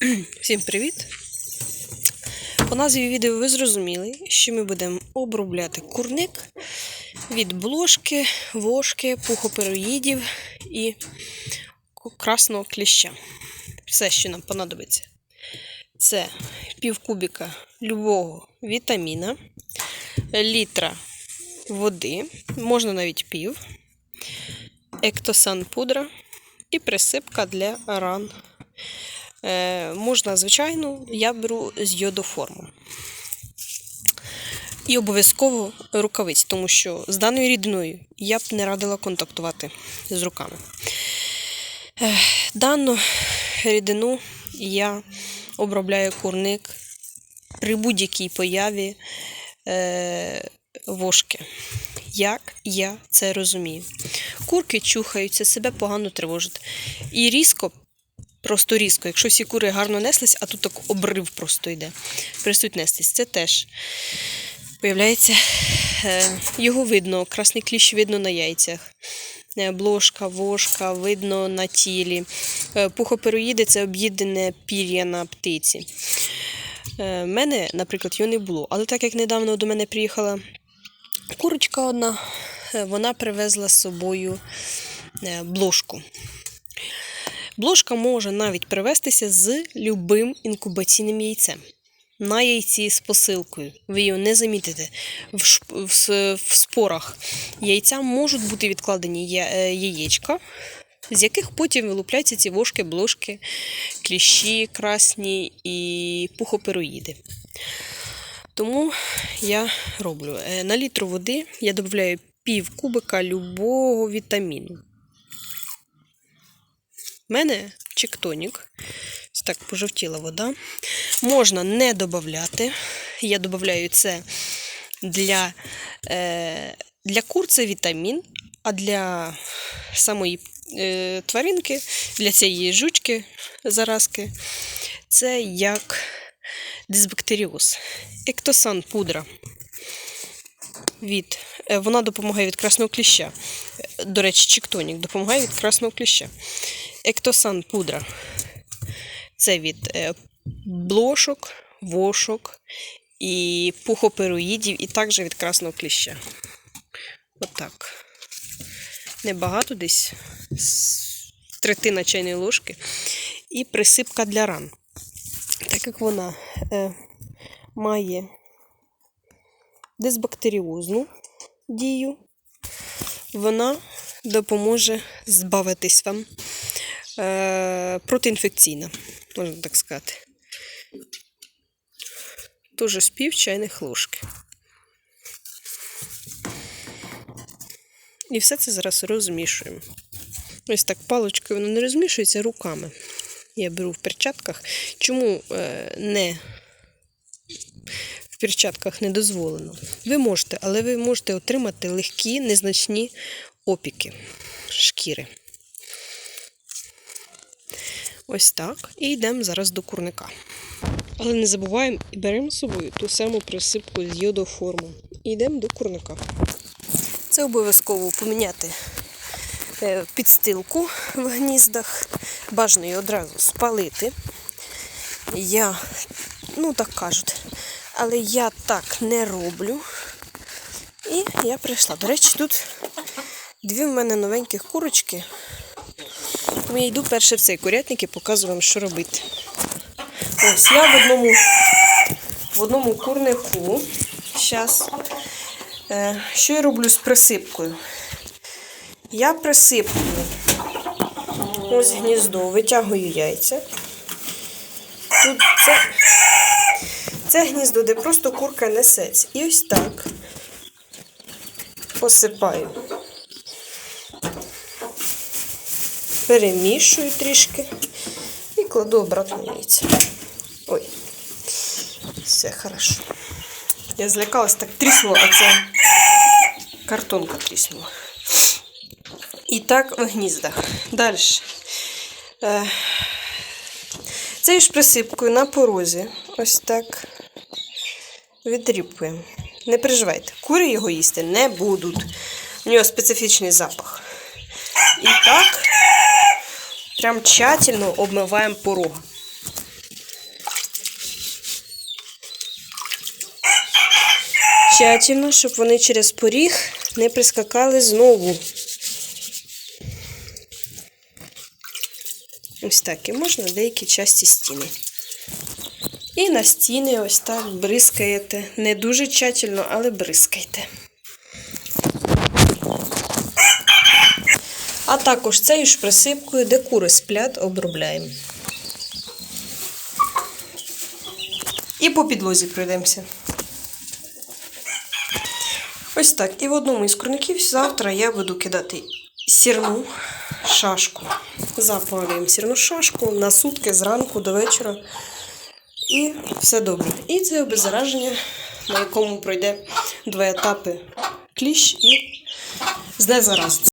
Всім привіт! По назві відео ви зрозуміли, що ми будемо обробляти курник від блошки, вошки, пухопероїдів і красного кліща. Все, що нам понадобиться. Це пів кубіка любого вітаміна, літра води, можна навіть пів, ектосан пудра і присипка для ран. Е, можна, звичайно, я беру з йодоформу. І обов'язково рукавиці, тому що з даною рідиною я б не радила контактувати з руками. Е, дану рідину я обробляю курник при будь-якій появі е, вошки. Як я це розумію? Курки чухаються, себе погано тривожать. І різко Просто різко. Якщо всі кури гарно неслись, а тут так обрив просто йде. Перестуть нестись. Це теж появляється, е, його видно, красний кліщ видно на яйцях. Е, Блошка, вошка, видно на тілі. Е, Пухопероїди це об'їдене пір'я на птиці. У мене, наприклад, його не було. Але так як недавно до мене приїхала курочка одна, вона привезла з собою блошку. Блошка може навіть привестися з любим інкубаційним яйцем. На яйці з посилкою. Ви його не замітите. В, ш... в... спорах яйця можуть бути відкладені е, яєчка, з яких потім вилупляються ці вошки, блошки, кліщі, красні і пухопероїди. Тому я роблю. Е, на літру води я додаю пів кубика любого вітаміну. У мене чектонік. Ось так пожовтіла вода. Можна не додати. Я додаю це для е, для кур це вітамін, а для самої е, тваринки, для цієї жучки заразки, це як дисбактеріоз. Ектосан пудра. Від, е, Вона допомагає від красного кліща. До речі, чектонік допомагає від красного кліща. Ектосан пудра. Це від е, блошок, вошок і пухопероїдів, і також від красного кліща. Отак. Небагато десь третина чайної ложки. І присипка для ран. Так як вона е, має дисбактеріозну дію, вона допоможе збавитись вам протиінфекційна, можна так сказати. Теж з пів чайних ложки. І все це зараз розмішуємо. Ось так паличкою воно не розмішується руками. Я беру в перчатках. Чому е, не в перчатках не дозволено? Ви можете, але ви можете отримати легкі, незначні опіки шкіри. Ось так. І йдемо зараз до курника. Але не забуваємо і беремо з собою ту саму присипку з йодоформу. І йдемо до курника. Це обов'язково поміняти е, підстилку в гніздах. Бажано її одразу спалити. Я, ну так кажуть, але я так не роблю. І я прийшла. До речі, тут дві в мене новеньких курочки. Тому я йду перше в цей курятник і показую вам, що робити. Ось я в одному в одному курнику. Зараз, е, що я роблю з присипкою? Я присипкую ось гніздо, витягую яйця. Тут це, це гніздо, де просто курка несеться. І ось так посипаю. Перемішую трішки і кладу обратно яйця. Ой, все хорошо. Я злякалась, так тріснула, а це картонка тріснула. І так в гніздах. Далі. Е, Цією ж присипкою на порозі ось так відріпуємо. Не переживайте, кури його їсти не будуть. У нього специфічний запах. І так Прям тщательно обмываем порог. Тщательно, щоб вони через поріг не прискакали знову. Ось так і можна деякі часті стіни. І на стіни ось так бризкаєте. Не дуже тщательно, але бризкайте. А також цією ж присипкою, де кури сплять, обробляємо. І по підлозі пройдемося. Ось так. І в одному із курників завтра я буду кидати сірну шашку. Запалюємо сірну шашку на сутки зранку до вечора. І все добре. І це обеззараження, на якому пройде два етапи кліщ і знезаразиться.